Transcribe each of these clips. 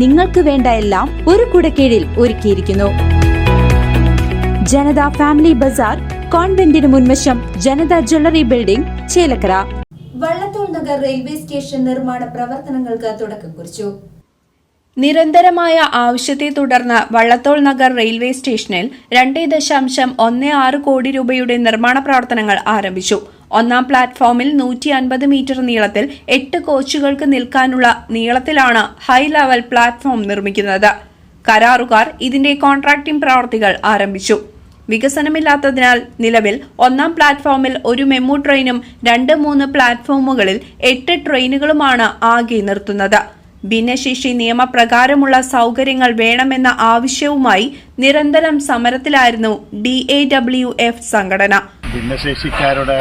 നിങ്ങൾക്ക് വേണ്ട എല്ലാം ഒരു കുടക്കീഴിൽ ഒരുക്കിയിരിക്കുന്നു. ജനത ഫാമിലി ബസാർ കോൺവെന്റിന് മുൻവശം Janata jewellery building Chelakkara. Vallathol Nagar railway station നിർമ്മാണ പ്രവർത്തനങ്ങൾക്ക് തുടക്കം കുറിച്ചു. നിരന്തരമായ ആവശ്യത്തെ തുടർന്ന് വള്ളത്തോൾ നഗർ റെയിൽവേ സ്റ്റേഷനിൽ രണ്ടേ ദശാംശം ഒന്ന് ആറ് കോടി രൂപയുടെ നിർമ്മാണ പ്രവർത്തനങ്ങൾ ആരംഭിച്ചു. ഒന്നാം പ്ലാറ്റ്ഫോമിൽ നൂറ്റി അൻപത് മീറ്റർ നീളത്തിൽ എട്ട് കോച്ചുകൾക്ക് നിൽക്കാനുള്ള നീളത്തിലാണ് ഹൈ ലെവൽ പ്ലാറ്റ്ഫോം നിർമ്മിക്കുന്നത്. കരാറുകാർ ഇതിന്റെ കോൺട്രാക്ടിംഗ് പ്രവർത്തികൾ ആരംഭിച്ചു. വികസനമില്ലാത്തതിനാൽ നിലവിൽ ഒന്നാം പ്ലാറ്റ്ഫോമിൽ ഒരു മെമു ട്രെയിനും രണ്ട് മൂന്ന് പ്ലാറ്റ്ഫോമുകളിൽ എട്ട് ട്രെയിനുകളുമാണ് ആകെ നിർത്തുന്നത്. ഭിന്നശേഷി നിയമപ്രകാരമുള്ള സൗകര്യങ്ങൾ വേണമെന്ന ആവശ്യവുമായി നിരന്തരം സമരത്തിലായിരുന്നു ഡി എ ഡബ്ല്യു എഫ് സംഘടന. ഭിന്നശേഷിക്കാരുടെ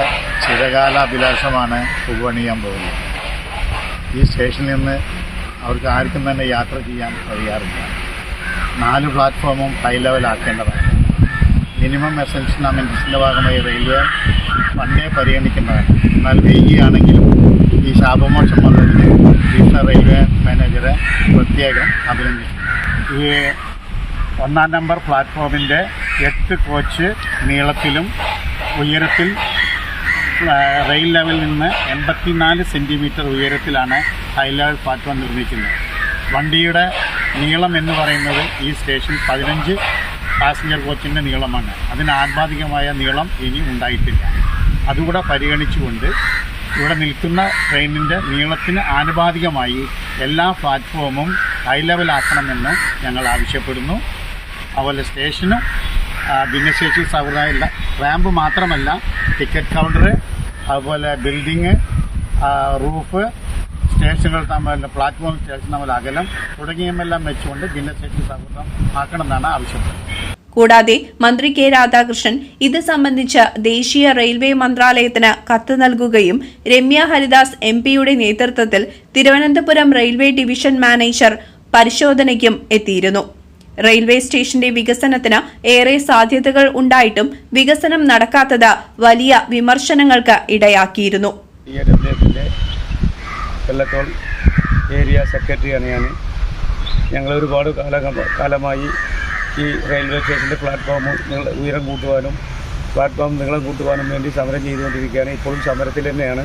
ചിരകാല അഭിലാഷമാണ് പൂവണിയാൻ പോകുന്നത്. ഈ സ്റ്റേഷനിൽ നിന്ന് അവർക്ക് ആർക്കും തന്നെ യാത്ര ചെയ്യാൻ കഴിയാറില്ല. നാല് പ്ലാറ്റ്ഫോമും ഹൈ ലെവലാക്കേണ്ടതാണ്. മിനിമം എസൻഷൻ അമെൻസിന്റെ ഭാഗമായി റെയിൽവേ പണ്ടേ പരിഗണിക്കുന്നതാണ്. എന്നാൽ വൈകിയാണെങ്കിലും ഈ ശാപമോക്ഷം വന്നതിന് ഡീസൽ റെയിൽവേ മാനേജറെ പ്രത്യേകം അഭിനന്ദിക്കുന്നു. ഈ ഒന്നാം നമ്പർ പ്ലാറ്റ്ഫോമിന്റെ എട്ട് കോച്ച് നീളത്തിലും ഉയരത്തിൽ റെയിൽ ലെവലിൽ നിന്ന് എൺപത്തിനാല് സെന്റിമീറ്റർ ഉയരത്തിലാണ് ഹൈ ലെവൽ പ്ലാറ്റ്ഫോം നിർമ്മിക്കുന്നത് വണ്ടിയുടെ നീളം എന്ന് പറയുന്നത് ഈ സ്റ്റേഷൻ പതിനഞ്ച് പാസഞ്ചർ കോച്ചിന്റെ നീളമാണ്. അതിന് ആത്മാതികമായ നീളം ഇനി ഉണ്ടായിട്ടില്ല. അതുകൂടെ പരിഗണിച്ചുകൊണ്ട് ഇവിടെ നിൽക്കുന്ന ട്രെയിനിന്റെ നീളത്തിന് ആനുപാതികമായി എല്ലാ പ്ലാറ്റ്ഫോമും ഹൈ ലെവലാക്കണമെന്ന് ഞങ്ങൾ ആവശ്യപ്പെടുന്നു. അതുപോലെ സ്റ്റേഷനും ഭിന്നശേഷി സൗഹൃദമില്ല റാമ്പ് മാത്രമല്ല ടിക്കറ്റ് കൗണ്ടർ അതുപോലെ ബിൽഡിങ് റൂഫ് സ്റ്റേഷനുകൾ തമ്മിൽ പ്ലാറ്റ്ഫോം സ്റ്റേഷൻ തമ്മിൽ അകലം തുടങ്ങിയവയെല്ലാം വെച്ചുകൊണ്ട് ഭിന്നശേഷി സൗഹൃദം ആക്കണമെന്നാണ് ആവശ്യം. കൂടാതെ മന്ത്രി കെ രാധാകൃഷ്ണൻ ഇത് സംബന്ധിച്ച് ദേശീയ റെയിൽവേ മന്ത്രാലയത്തിന് കത്ത് നൽകുകയും രമ്യ ഹരിദാസ് എം പിയുടെ നേതൃത്വത്തിൽ തിരുവനന്തപുരം റെയിൽവേ ഡിവിഷൻ മാനേജർ പരിശോധനയ്ക്കും എത്തിയിരുന്നു. റെയിൽവേ സ്റ്റേഷന്റെ വികസനത്തിന് ഏറെ സാധ്യതകൾ ഉണ്ടായിട്ടും വികസനം നടക്കാത്തത് വലിയ വിമർശനങ്ങൾക്ക് ഇടയാക്കിയിരുന്നു. ഏരിയ സെക്രട്ടറിയാണ് ഞാൻ ഞങ്ങൾ ഒരുപാട് കാല കാലമായി ഈ റെയിൽവേ സ്റ്റേഷന്റെ പ്ലാറ്റ്ഫോം ഉയരം കൂട്ടുവാനും പ്ലാറ്റ്ഫോം നീളം കൂട്ടുവാനും വേണ്ടി സമരം ചെയ്തുകൊണ്ടിരിക്കുകയാണ്. ഇപ്പോഴും സമരത്തിൽ തന്നെയാണ്.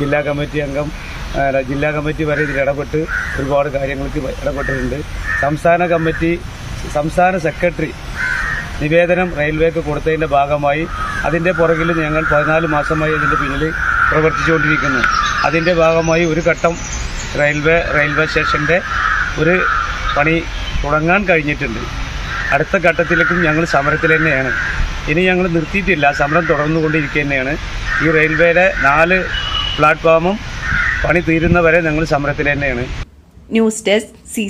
ജില്ലാ കമ്മിറ്റി അംഗം ജില്ലാ കമ്മിറ്റി വരെ ഇതിൽ ഇടപെട്ട് ഒരുപാട് കാര്യങ്ങൾക്ക് ഇടപെട്ടിട്ടുണ്ട്. സംസ്ഥാന കമ്മിറ്റി സംസ്ഥാന സെക്രട്ടറി നിവേദനം റെയിൽവേക്ക് കൊടുത്തതിന്റെ ഭാഗമായി അതിന്റെ പുറകിൽ ഞങ്ങൾ പതിനാല് മാസമായി അതിന്റെ പിന്നിൽ പ്രവർത്തിച്ചുകൊണ്ടിരിക്കുന്നു. അതിന്റെ ഭാഗമായി ഒരു ഘട്ടം റെയിൽവേ റെയിൽവേ സ്റ്റേഷന്റെ ഒരു പണി തുടങ്ങാൻ കഴിഞ്ഞിട്ടുണ്ട്. അടുത്ത ഘട്ടത്തിലേക്കും ഞങ്ങൾ സമരത്തിൽ തന്നെയാണ്. ഇനി ഞങ്ങൾ നിർത്തിയിട്ടില്ല. സമരം തുടർന്നുകൊണ്ടിരിക്കുക തന്നെയാണ്. ഈ റെയിൽവേയുടെ നാല് പ്ലാറ്റ്ഫോമും പണി തീരുന്നവരെ ഞങ്ങൾ സമരത്തിൽ തന്നെയാണ്. News desk C